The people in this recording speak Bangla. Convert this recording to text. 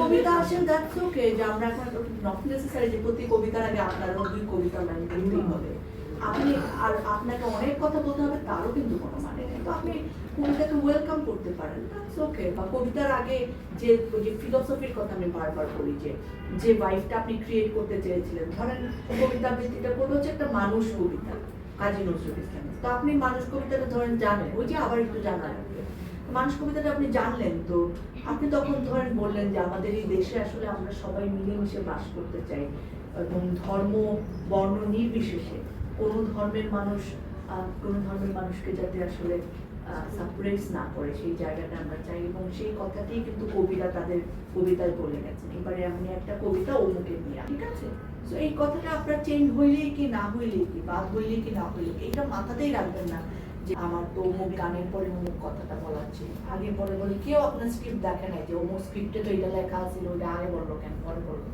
কবিতা আসেন দ্যাটস ওকে যে আমরা এখন নট নেসেসারি যে প্রতি কবিতার আগে আপনার দুই কবিতা লাইন করতেই হবে। আপনি আর আপনাকে অনেক কথা বলতে হবে তারও কিন্তু কোনো মানে নেই। তো আপনি কবিতাকে ওয়েলকাম করতে পারেন দ্যাটস ওকে বা কবিতার আগে যে যে ফিলোসফির কথা আমি বারবার বলি যে যে ভাইবটা আপনি ক্রিয়েট করতে চেয়েছিলেন ধরেন কবিতা আবৃত্তিটা করব হচ্ছে একটা মানুষ কবিতা কাজী নজরুল ইসলাম তো আপনি মানুষ কবিতাটা ধরেন জানেন ওই যে আবার একটু জানা লাগবে। মানুষ কবিতাটা আপনি জানলেন তো। আপনি তখন ধরেন বললেন যে আমাদের এই দেশে আসলে আমরা সবাই মিলেমিশে বাস করতে চাই এবং ধর্ম, বর্ণ নির্বিশেষে কোনো ধর্মের মানুষ কোনো ধর্মের মানুষকে যাতে আসলে সাপ্রেস না করে সেই জায়গাটা আমরা চাই এবং সেই কথাটাই কিন্তু কবিরা তাদের কবিতায় বলে গেছেন। এবারে এমনি একটা কবিতা অমুকের নিয়ে ঠিক আছে? তো এই কথাটা আপনার চেঞ্জ হইলেই কি, না হইলেই কি, বাদ হইলেই কি, না হইলে এটা মাথাতেই রাখবেন না যে আমার তো অমুক গানের পরে অমুক কথাটা বলার ছিল আগে পরে বলে কেউ আপনার স্ক্রিপ্ট দেখে নাই যে অমুক স্ক্রিপ্টে তো এটা লেখা ছিল ওটা আগে বলল কেন? পরে বলল